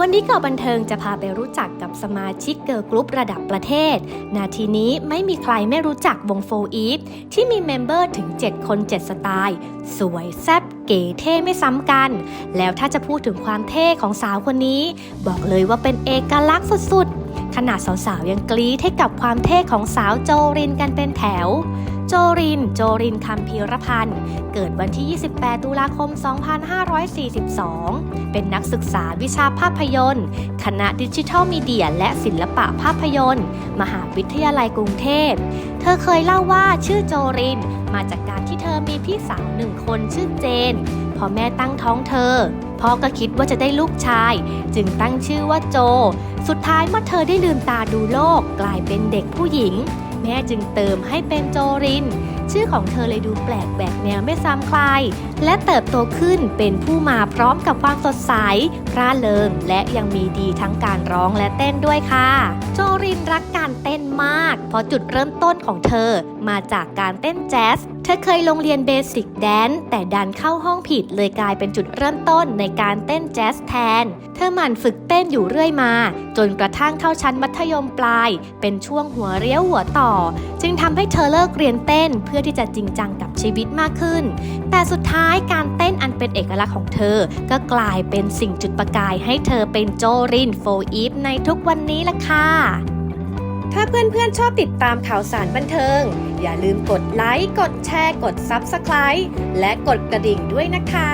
วันนี้ก่อบันเทิงจะพาไปรู้จักกับสมาชิกเกิร์ลกรุ๊ประดับประเทศ นาทีนี้ไม่มีใครไม่รู้จักวงโฟอีฟที่มีเมมเบอร์ถึง 7 คน 7 สไตล์ สวยแซ่บเก๋เท่ไม่ซ้ำกัน แล้วถ้าจะพูดถึงความเท่ของสาวคนนี้ บอกเลยว่าเป็นเอกลักษณ์สุดๆ ขนาดสาวๆยังกรี๊ดให้กับความเท่ของสาวโจรินกันเป็นแถว โจริน โจรินคำพีรพันธ์ เกิดวันที่ 28 ตุลาคม 2542 เป็นนักศึกษาวิชาภาพยนตร์ คณะดิจิทัลมีเดียและศิลปะภาพยนตร์ มหาวิทยาลัยกรุงเทพ เธอเคยเล่าว่าชื่อโจริน มาจากการที่เธอมีพี่สาวหนึ่งคนชื่อเจน พอแม่ตั้งท้องเธอ พ่อก็คิดว่าจะได้ลูกชาย จึงตั้งชื่อว่าโจ สุดท้ายเมื่อเธอได้ลืมตาดูโลก กลายเป็นเด็กผู้หญิง แม่จึงเติมให้เป็นโจริน ชื่อของเธอเลยดูแปลกแหวกแนวไม่ซ้ำใคร และเติบโตขึ้นเป็นผู้มาพร้อมกับความสดใสร่าเริงและยังมีดีทั้งการร้องและเต้นด้วยค่ะ โจรินรักการเต้นมาก เพราะจุดเริ่มต้นของเธอมาจากการเต้นแจ๊ส เธอเคยลงเรียนเบสิกแดนแต่ดันเข้าห้องผิดเลยกลายเป็นจุดเริ่มต้นในการเต้นแจ๊สแทน เธอหมั่นฝึกเต้นอยู่เรื่อยมา จนกระทั่งเข้าชั้นมัธยมปลาย เป็นช่วงหัวเรียวหัวต่อ จึงทำให้เธอเลิกเรียนเต้นเพื่อที่จะจริงจังกับชีวิตมากขึ้น แต่สุดท้ายการเต้นอันเป็นเอกลักษณ์ของเธอ ก็กลายเป็นสิ่งจุดประกายให้เธอเป็นโจรินโฟอีฟในทุกวันนี้ล่ะค่ะถ้าเพื่อนๆชอบติดตามข่าวสารบันเทิง อย่าลืมกดไลค์ กดแชร์ กด Subscribe และกดกระดิ่งด้วยนะคะ